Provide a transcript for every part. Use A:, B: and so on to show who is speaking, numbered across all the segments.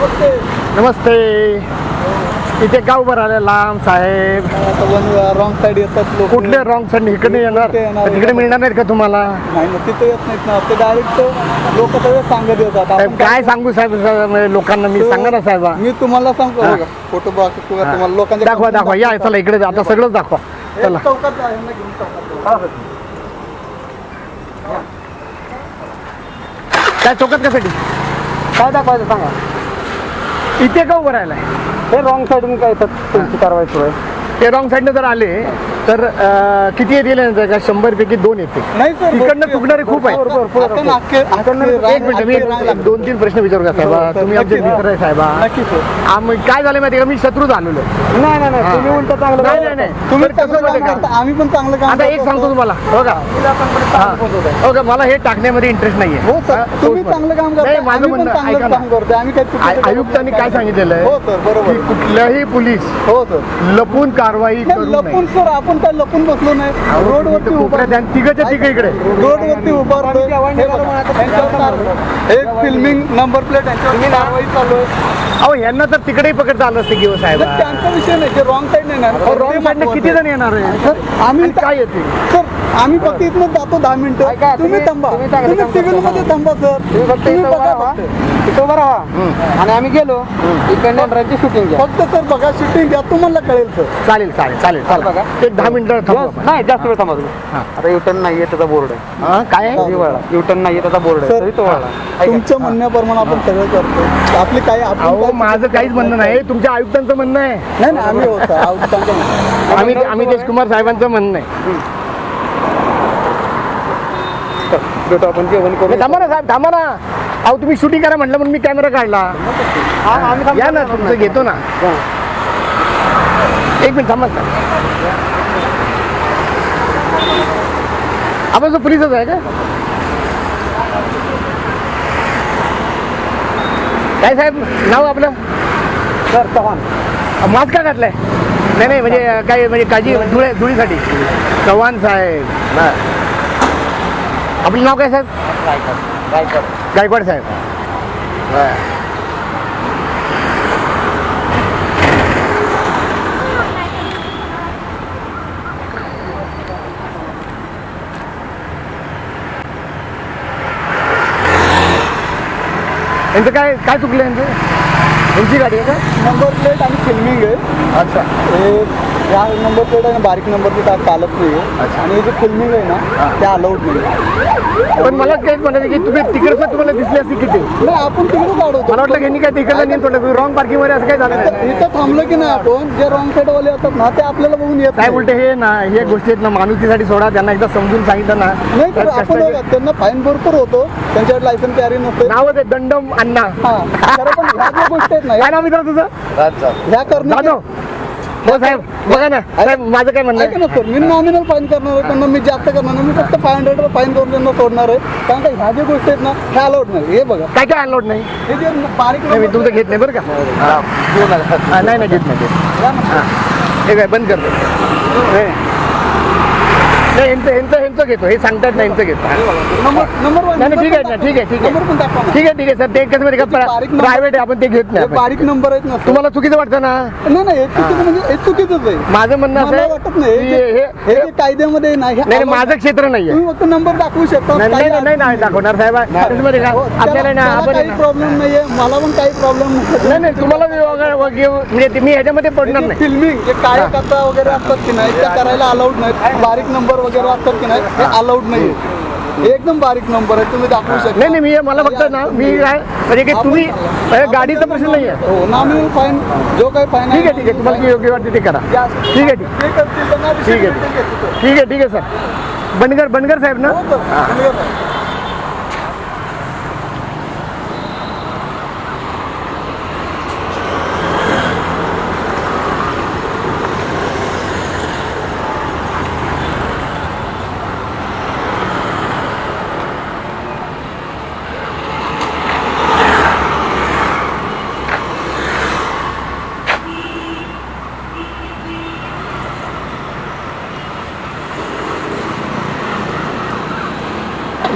A: नमस्ते. इथे गाव भर आले लांब साहेब.
B: रॉंग साईड येतात लोक.
A: कुठले रॉंग साईड इकडे येणार.
B: कुठे येणार?
A: तिकडे मिळणार नाहीत का तुम्हाला?
B: नाही ना तिथे येत नाहीत ना. ते डायरेक्ट लोक सगळे सांगत येतात.
A: साहेब
B: आपण
A: काय सांगू साहेब? म्हणजे लोकांना मी सांगा ना साहेबा.
B: मी तुम्हाला सांगतो. बघा. फोटो बघा तुम्हाला लोकांच्या
A: दाखवा दाखवा. या चला इकडे आता सगळंच दाखवा.
B: हे
A: चला.
B: चौकात आहे ना, घेऊन चौकात जाऊ.
A: काय चौकात कशासाठी?
B: काय दाखवायचं सांगा.
A: इथे का उभं राहिलाय?
B: हे रॉंग साईडून काय येतात तुमची कारवाई सुरू आहे.
A: ते रॉंग साईडने जर आले तर अं, किती येतील का शंभर पैकी दोन येते
B: नाही सर
A: इकडनं चुकणारे खूप आहेत.
B: आपण अख्खे- अख्खे
A: एक मिनिट मी
B: रांग-
A: एक दोन तीन प्रश्न विचारू का साहेबा?
B: हो, सर,
A: तुम्ही आमचे
B: नक्की.
A: मित्र आहे साहेबा.
B: नक्की सर.
A: आम- काय झालं माहिती का? मी शत्रू झालेलो
B: नाही नाही नाही. तुम्ही उलट चांगलं
A: नाही,
B: काम
A: नाही, नाही.
B: करता. तुम्ही
A: तर कसं माहिती का?
B: आम्ही पण चांगलं काम
A: आता एक
B: करतो.
A: सांगतो तुम्हाला. हो. का हा. हो का मला हे टाकण्यामध्ये इंटरेस्ट नाहीये.
B: हो सर.
A: हा,
B: तुम्ही
A: तोच
B: चांगलं काम
A: नाही
B: करता.
A: माझं
B: आम्ही पण
A: म्हणणं ऐका
B: चांगलं
A: ना.
B: काम करतो आम्ही काही चुकीचं
A: आय-
B: करत
A: आयुक्तांनी
B: नाही.
A: काय सांगितलेलं आहे?
B: हो सर. बरोबर.
A: की कुठल्याही पोलीस
B: हो सर.
A: लपून कारवाई
B: नाही,
A: करू
B: लपून
A: नये.
B: सर आपण काय लपून बसलो नाही. रोडवरती उभा
A: कोपऱ्यात आणि तिघच्या तिघ इकडे.
B: रोडवरती हे कार- एक फिल्मिंग नंबर प्लेट यांच्यावर कारवाई चालू आहे
A: अहो यांना तर तिकडेही पकडता आलं असतं की हो साहेब.
B: त्यांचा विषय नाही जे रॉंग साईड
A: रॉंग साईडने
B: महत्वाचं
A: किती. जण येणार आहे?
B: सर आम्ही
A: आणि काय येते?
B: सर आम्ही फक्त इथनं जातो दहा मिनिटं. तुम्ही थांबा. तुम्ही सिव्हिलमध्ये थांबा सर. तुम्ही बघा.
C: तिथं आणि आम्ही गेलो इकडनं शूटिंग घ्या.
B: फक्त सर बघा शूटिंग घ्या. तुम्हाला कळेल सर.
A: चालेल चालेल चालेल चालेल.
C: बघा.
A: एक दहा मिनिटं थांबू.
C: नाही जास्त वेळ थांबा तुम्ही.
A: हा.
C: आता युटर्न नाहीये त्याचा बोर्ड आहे.
A: काय?
C: युटर्न नाहीये त्याचा बोर्ड आहे. तो.
B: तुमच्या म्हणण्याप्रमाणे आपण सगळं करतो आपली काय-
A: माझं काहीच म्हणणं नाही. तुमच्या आयुक्तांचं म्हणणं आहे.
B: नाही नाही आम्ही होतो.
A: आम्ही आम्ही देशकुमार साहेबांचं म्हणणं आहे.
C: भेटू आपण जेवण करू.
A: नाही, थांबा ना साहेब थांबा ना. अहो तुम्ही शूटिंग करा म्हटलं म्हणून मी कॅमेरा काढला. या ना तुमचं घेतो ना. एक मिनिट थांबा सर आपण जो पोलीसच आहे का? काय साहेब नाव आपलं?
C: सर चव्हाण.
A: मास्क का घातलाय? नाही नाही म्हणजे काय म्हणजे काळजी धुळे धुळीसाठी. चव्हाण साहेब. आपलं नाव काय साहेब? गायकवाड साहेब. बरं. यांचं काय काय चुकलं यांचं? यांची गाडी आहे का
B: नंबर प्लेट आणि फिल्मिंग आहे.
A: अच्छा.
B: हे या नंबर प्लेट आहे ना बारीक नंबर प्लेट चालत नाही आहे आणि हे जे फिल्मिंग आहे ना ते अलाउड नाही
A: पण मला तेच म्हणायचं की तुम्ही तिकडचं तुम्हाला दिसली असती किती?
B: नाही आपण तिकडे काढवतो
A: मला वाटलं यांनी काय तिकडलं नाही थोडं रॉंग पार्किंगमध्ये असं काय झालं
B: इथं
A: नाही.
B: इथं थांबलो की नाही आपण जे रॉंग साईड वाले असतात ना ते आपल्याला बघून येत नाही.
A: उलटे हे ना हे गोष्टी आहेत ना माणुसकीसाठी सोडा त्यांना एकदा समजून सांगितलं ना
B: नाही तर आपण त्यांना फाईन भरपूर होतो त्यांच्याकडे लायसन कॅरी नसते.
A: नावच आहे दंडम अण्णा.
B: हा खरं पण ह्या ज्या गोष्टी आहेत ना
A: काय
B: ह्या-
A: नाव मित्र तुझं?
B: ह्या
A: जाधव. हो साहेब बघा ना. साहेब माझं काय म्हणणं
B: ऐका ना सर मी नॉमिनल फाईन करणार आहे त्यांना मी जास्त करणार नाही मी फक्त फाय हंड्रेड फाईन करून त्यांना सोडणार आहे. कारण का ह्या ज्या गोष्टी आहेत ना ह्या अलाउड नाही. हे बघा.
A: काय काय अनलोड नाही?
B: हे जे बारीक
A: नाही मी तुमचं घेत नाही बरं का. हा, नाही नाही घेत नाही घेत
B: ना.
A: हे. काय बंद करतो नाही नाही, यांचं यांचं यांचं घेतो. हे सांगतात ना यांचं घेतो.
B: नंबर नंबर वन-
A: नाही नाही, ठीक आहे ना ठीक आहे ठीक आहे.
B: नंबर पण दाखवा ना.
A: ठीक आहे ठीक आहे सर. ते कसं माहिती
B: बारीक नंबर-
A: प्रायव्हेट आहे आपण ते घेत
B: हे
A: नाही. आपण.
B: बारीक नंबर आहेत ना.
A: तुम्हाला चुकीचं वाटतं ना?
B: नाही नाही हे चुकीचं म्हणजे हे चुकीचंच आहे.
A: माझं म्हणणं असं
B: मला वाटत नाही. हे जे-
A: हे-
B: हे जे कायद्यामध्ये हे
A: नाही नाही, माझं क्षेत्र नाहीये.
B: तुम्ही फक्त नंबर दाखवू शकता.
A: नाही
B: काही
A: नाही नाही दाखवणार साहेब. का?
B: हो,
A: आपल्याला
B: त्याला-
A: ना
B: त्याला
A: आपण
B: काही
A: ना-
B: प्रॉब्लेम नाहीये. मला पण काही प्रॉब्लेम
A: नाही. नाही तुम्हाला वगैरे- वगैरे- म्हणजे ते मी ह्याच्यामध्ये पडणार नाही.
B: फिल्मिंग जे काय कथा वगैरे असतात की नाही त्या करायला अलाउड नाहीत. बारीक नंबर वगैरे असतात की नाही हे अलाउड नाही एकदम बारीक नंबर आहे तुम्ही दाखवू शकता.
A: नाही नाही मी मला फक्त ना मी काय म्हणजे की तुम्ही म्हणजे गाडीचा प्रश्न नाही आहे.
B: हो नॉमिनल फाईन जो काही फाईन
A: ठीक आहे ठीक आहे. तुम्हाला जे योग्य वाटते ते करा. ठीक आहे ठीक.
B: ना
A: ठीक आहे. ठीक आहे ठीक आहे सर. बनगर बनगर साहेब ना?
B: हो सर, आहे.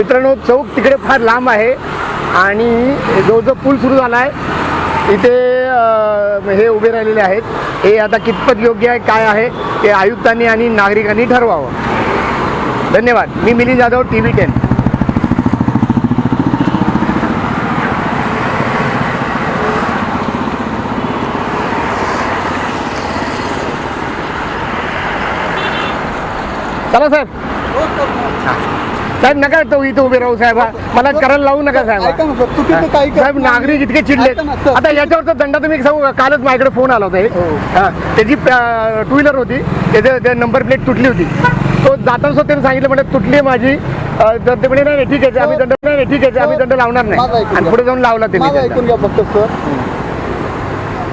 A: मित्रांनो चौक तिकडे फार लांब आहे आणि जो जो पूल सुरू झाला आहे इथे हे उभे राहिलेले आहेत. हे आता कितपत योग्य आहे काय आहे ते आयुक्तांनी आणि नागरिकांनी ठरवावं. धन्यवाद. मी Milind Jadhav T V ten. चला साहेब. साहेब नका तो इथं उभे राहू साहेब मला करायला लावू नका साहेब
B: ऐका ना सर चुकीचं काही करत
A: साहेब
B: नाही.
A: नागरिक इतके चिडले
B: ऐका ना, सर.
A: आता याच्यावरचा दंड तुम्ही सांगू का? कालच माझ्याकडे फोन आला होता एक.
B: हो.
A: हा, त्याची टू व्हीलर होती त्याचे नंबर प्लेट तुटली होती तो जाताना सुद्धा त्यांनी सांगितलं म्हणजे तुटली आहे माझी अं, तर ते म्हणे नाही नाही, ठीक आहे ते आम्ही दंड नाही नाही, ठीक आहे ते आम्ही दंड लावणार
B: माझं
A: नाही
B: ऐकून
A: आणि
B: घ्या.
A: पुढे जाऊन लावला ते
B: माझं ऐकून घ्या फक्त सर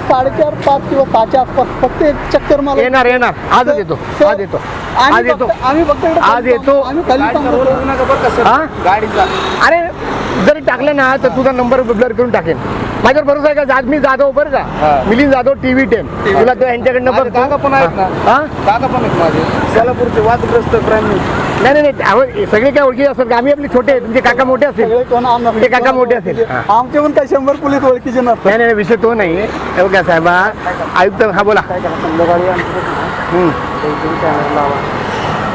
B: साडेचार पाच किंवा सहाच्या आसपास फक्त एक चक्कर मला
A: येणार येणार. आजच
B: सर,
A: येतो आज येतो
B: आम्ही
A: आज येतो.
B: फक्त- आम्ही फक्त इकडे
A: आज येतो.
B: आम्ही खाली थांबतो.
A: हा? अरे जरी टाकलं ना तर तुझा नंबर ब्लर करून टाकेन. माझ्यावर भरोसा आहे का? जात मी जाधव बरं का. मिलिंद जाधव टीव्ही टेन तुला तो यांच्याकडनं
C: माझे
A: बघतो.
C: काका पण आहेत ना.
A: हा?
C: काका पण आहेत माझे. सोलापूरचे वादग्रस्त क्राईम
A: नाही नाही नाही. अहो, हे सगळे काय ओळखी असतात का? आम्ही आपले छोटे आहे, तुमचे काका मोठे असतील
B: सगळे कोण आमदार-
A: ते काका मोठे असेल. हा.
B: आमचे पण काही शंभर पोलीस ओळखीचे नसतात.
A: नाही नाही विषय तो नाही. हे बघा साहेबा. आयुक्त हा बोला.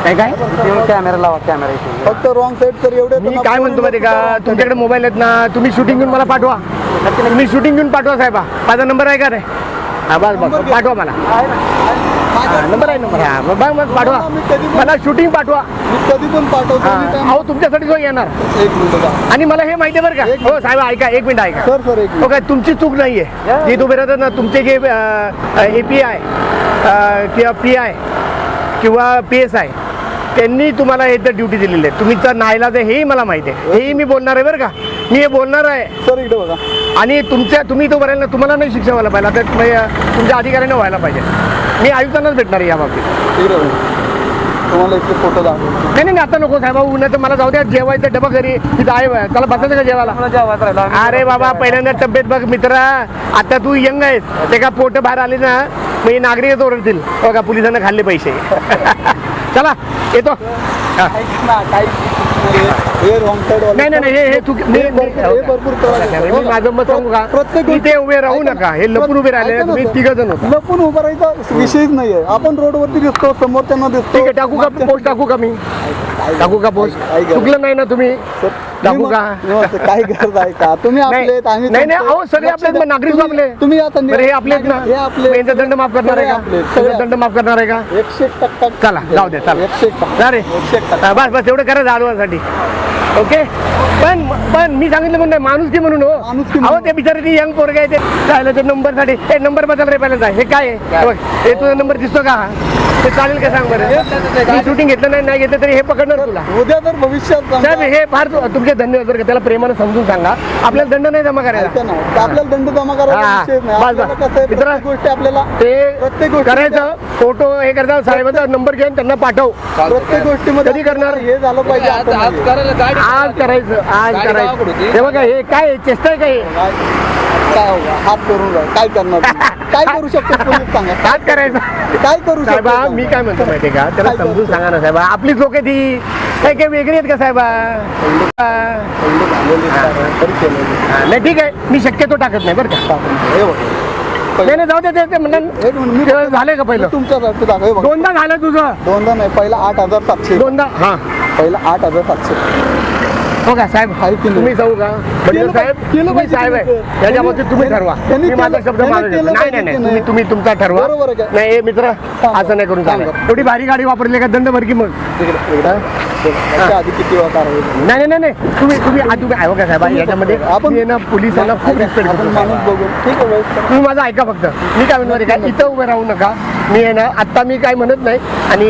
A: काय काय?
C: कॅमेरा लावा कॅमेरा
B: फक्त रॉंग साईड तर एवढे
A: मी काय म्हणतो माहिती का? तुमच्याकडे मोबाईल आहेत ना तुम्ही शूटिंग घेऊन मला पाठवा. तुम्ही शूटिंग घेऊन पाठवा साहेबा. माझा नंबर आहे का रे? हा बस बस. पाठवा मला. नंबर आहे नंबर हा मग बघ मग पाठवा.
B: मी कधी पण-
A: मला शूटिंग पाठवा.
B: मी कधी पण पाठवतो
A: हा. अहो तुमच्यासाठी जो येणार.
B: एक मिनिट.
A: आणि मला हे माहिती आहे बरं
B: एक
A: का हो साहेब ऐका एक मिनिट ऐका.
B: सर सर एक
A: हो
B: मिनिट.
A: काय तुमची चूक नाहीये. जे तुम्ही राहतात ना तुमचे जे ए पी आय किंवा पी आय किंवा पी एस आय त्यांनी तुम्हाला हे तर ड्युटी दिलेली आहे. तुमचा नाईलाज आहे हेही मला माहिती आहे. हेही मी बोलणार आहे बरं का. मी हे बोलणार आहे.
B: सर इकडे बघा.
A: आणि तुमच्या तुम्ही तो भरायला तुम्हाला नाही शिक्षा व्हायला पाहिजे. आता म्हणजे तुमच्या अधिकाऱ्यांना व्हायला पाहिजे. मी आयुक्तांनाच भेटणार आहे या बाबतीत.
B: इकडे बघा. तुम्हाला इथे फोटो दाखवतो.
A: नाही नाही आता नको साहेब. उन्हाचं मला जाऊ द्या. जेवायचं डबा घरी. तिथं आहे. चला बसायचं का जेवायला. अरे बाबा पहिल्यांदा तब्येत बघ मित्रा. आता तू यंग आहेस. ते का पोट बाहेर आले ना मग नागरिकच ओरडतील. बघा पोलिसांना खाल्ले पैसे. चला येतो. नाही नाही नाही, हे चुकी मी- माझं मत सांगू का?
B: प्रत्येक
A: इथे उभे राहू नका. हे लपून उभे राहिले. तुम्ही. तिघ जण होता.
B: लपून उभं राहायचा विषयच नाहीये. आपण रोडवरती दिसतो समोरच्यांना दिसतो.
A: ठीक आहे टाकू का पोस्ट टाकू का मी? टाकू का पोस्ट चुकलं नाही ना तुम्ही? टाकू का?
B: म्हणतो, काय गरज आहे का? तुम्ही आपले आम्ही
A: नाही. अहो सगळे आपले नागरिक आपले.
B: तुम्ही आता
A: हे आपले
B: हे आपले
A: यांचा दंड माफ करणार आहे का?
B: सगळे
A: दंड माफ करणार आहे का?
B: एकशे एक टक्का
A: चला जाऊ दे चला.
B: एकशे एक टक्का.
A: हा, बस बस एवढं करा जाधवासाठी ओके? पण पण मी सांगितलं म्हणून माणूस की म्हणून हो. ते बिचारे ती यंग पोरग आहे ते नंबरसाठी. हे नंबर बदल रे पहिल्यांदा. हे काय हे बघ हे तुझा नंबर दिसतो का? हा? ते चालेल का सांग बरं? मी शूटिंग घेतलं नाही नाही घेतलं तरी हे पकडणार तुला.
B: उद्या जर भविष्यात
A: साहेब हे फार तु- तुमचे धन्यवाद बरं का? त्याला प्रेमानं समजून सांगा. आपल्याला दंड नाही जमा
B: तर आपल्याला दंड जमा करायचा
A: हा,
B: गोष्टी आपल्याला
A: ते
B: प्रत्येक गोष्टी
A: करायचं फोटो हे करता साहेबांचा नंबर घेऊन त्यांना पाठव.
B: प्रत्येक गोष्टीमध्ये
A: कधी करणार?
B: हे झालं पाहिजे
C: आज
A: करायचं आज करायचं.
C: होती.
A: हे बघा हे काय? चेष्टा आहे काय
B: काय काय होगा हात करून राहा. काय करणार तुम्ही? काय करू शकतो सांगा.
A: आज करायचं.
B: काय करू
A: साहेबा
B: शकतो
A: मी काय म्हणतो माहितीये का? त्याला
B: काय
A: समजून? सांगा ना साहेबा. आपलीच लोक ती. काय काय वेगळी आहेत का साहेबा? हा.
B: तरी
A: नाही. ठीक आहे. मी शक्यतो टाकत नाही बरं का?
B: हे बघा.
A: नाही नाही जाऊ दे ते- ते म्हणणार
B: मी
A: झालंय का पहिलं?
B: दाखव हे बघा.
A: दोनदा झालं तुझं.
B: दोनदा नाही पहिला आठ हजार सातशे.
A: दोनदा हा.
B: पहिला आठ हजार सातशे.
A: हो का साहेब? तुम्ही जाऊ का? म्हणजे साहेब तुम्ही साहेब आहे.
B: तुम्ही.
A: त्याच्या बाबतीत तुम्ही
B: त्यांनी-
A: ठरवा. मी माझा शब्द नाही तुम्ही तुमचा ठरवा? नाही हे मित्र. असं नाही करून
B: सांगा.
A: एवढी भारी गाडी वापरली का? दंड भर की मग
B: आधी किती?
A: नाही नाही नाही तुम्ही तुम्ही तुम्ही आहे का साहेब याच्यामध्ये
B: आपण-
A: ना पोलिसांना खूप रिस्पेक्ट करतो
B: माणूस. बघू ठीक आहे.
A: तुम्ही माझं ऐका फक्त. मी काय म्हणणार इथं उभे राहू नका. मी आहे ना आत्ता मी काय म्हणत नाही आणि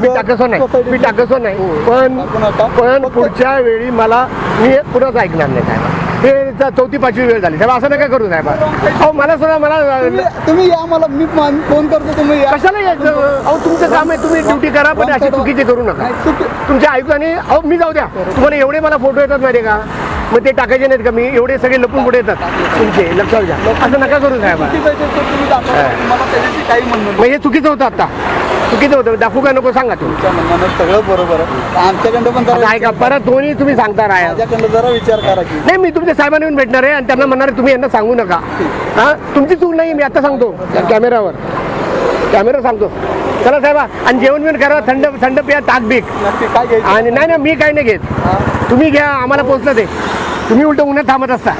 A: मी टाकसो नाही. मी टाकसो नाही.
B: हो,
A: पण. पण पुढच्या वेळी मला मी पुन्हाच ऐकणार नाही साहेब. हे चौथी पाचवी वेळ झाली. साहेब असं नका करू साहेब. अहो मला सुद्धा मला
B: तुम्ही या मला मी फोन करतो तुम्ही या.
A: कशाला यायचं? अहो तुमचं काम आहे तुम्ही ड्युटी करा पण अशी चुकीची करू नका. तुमच्या आयुक्ताने अहो मी जाऊ द्या. तुम्हाला एवढे मला फोटो येतात माहिती का? मग ते टाकायचे नाहीत का? मी एवढे सगळे लपून पुढे येतात. तुमचे लक्षात घ्या. असं नका करू साहेब.
B: काही म्हणणं
A: मग हे चुकीचं होतं आता. चुकीचं होतं. दाखवू का नको सांगा तुम्ही?
B: तुमच्या सगळं बरोबर आहे. आमच्याकडं पण
A: ऐका परत दोन्ही तुम्ही सांगता राहा
B: माझ्याकडनं जरा विचार करा की.
A: नाही मी तुमच्या साहेबांना येऊन भेटणार आहे आणि त्यांना म्हणणार आहे, तुम्ही यांना सांगू नका. हा? तुमची चूक नाही मी आता सांगतो. त्या कॅमेरावर. कॅमेरा सांगतो. चला साहेबा आणि जेवण बिवण करा थंड थंड पिया ताक बीक.
B: नक्की काय घ्यायचं?
A: आणि नाही नाही मी काही नाही घेत. तुम्ही घ्या आम्हाला पोचलं ते. तुम्ही उलट उन्हात थांबत असता.